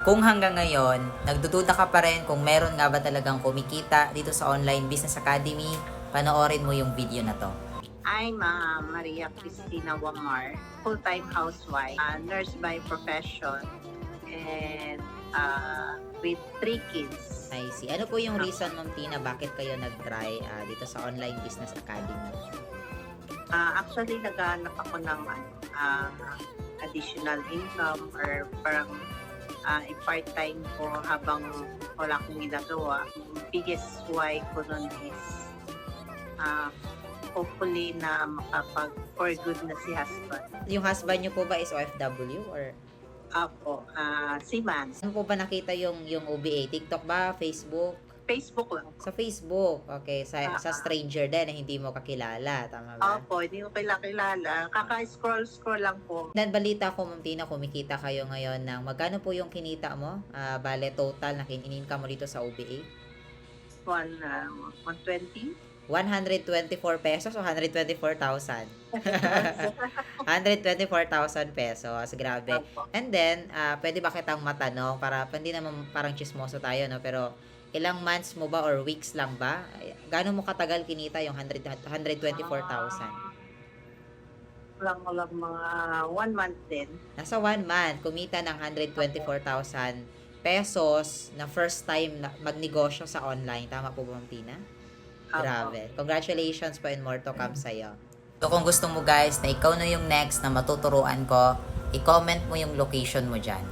Kung hanggang ngayon, nagdududa ka pa rin kung meron nga ba talagang kumikita dito sa Online Business Academy, panoorin mo yung video na to. I'm uh, Maria Cristina Wamar, full-time housewife, uh, nurse by profession, and uh, with three kids. I see. Ano po yung reason, Ma'am Tina, bakit kayo nag-try ah, dito sa Online Business Academy? Uh, actually, naghahanap ako ng uh, additional income or parang uh, part-time ko habang wala akong ginagawa. Biggest why ko nun is uh, hopefully na makapag for good na si husband. Yung husband niyo po ba is OFW or Apo, uh, si Man. ano po ba nakita yung yung OBA? TikTok ba? Facebook? Facebook lang. Sa Facebook. Okay, sa Ah, sa ah. stranger din na hindi mo kakilala, tama ba? Opo, hindi ko kaila kilala. Kaka-scroll-scroll lang po. Dan balita ko, Ma'am Tina, kumikita kayo ngayon ng magkano po yung kinita mo? Ah, bale total na kin-income mo dito sa OBA? One, uh, 120. 124 pesos o 124,000? 124,000 pesos. Grabe. And then, ah, pwede ba kitang matanong para hindi naman parang chismoso tayo, no? Pero ilang months mo ba or weeks lang ba? Gaano mo katagal kinita yung 100, 124,000? Lang lang mga one month din. Nasa one month, kumita ng 124,000 pesos na first time na magnegosyo sa online. Tama po ba, Ma'am Tina? Grabe. Congratulations po and more to come sa'yo. So kung gusto mo guys na ikaw na yung next na matuturuan ko, i-comment mo yung location mo dyan.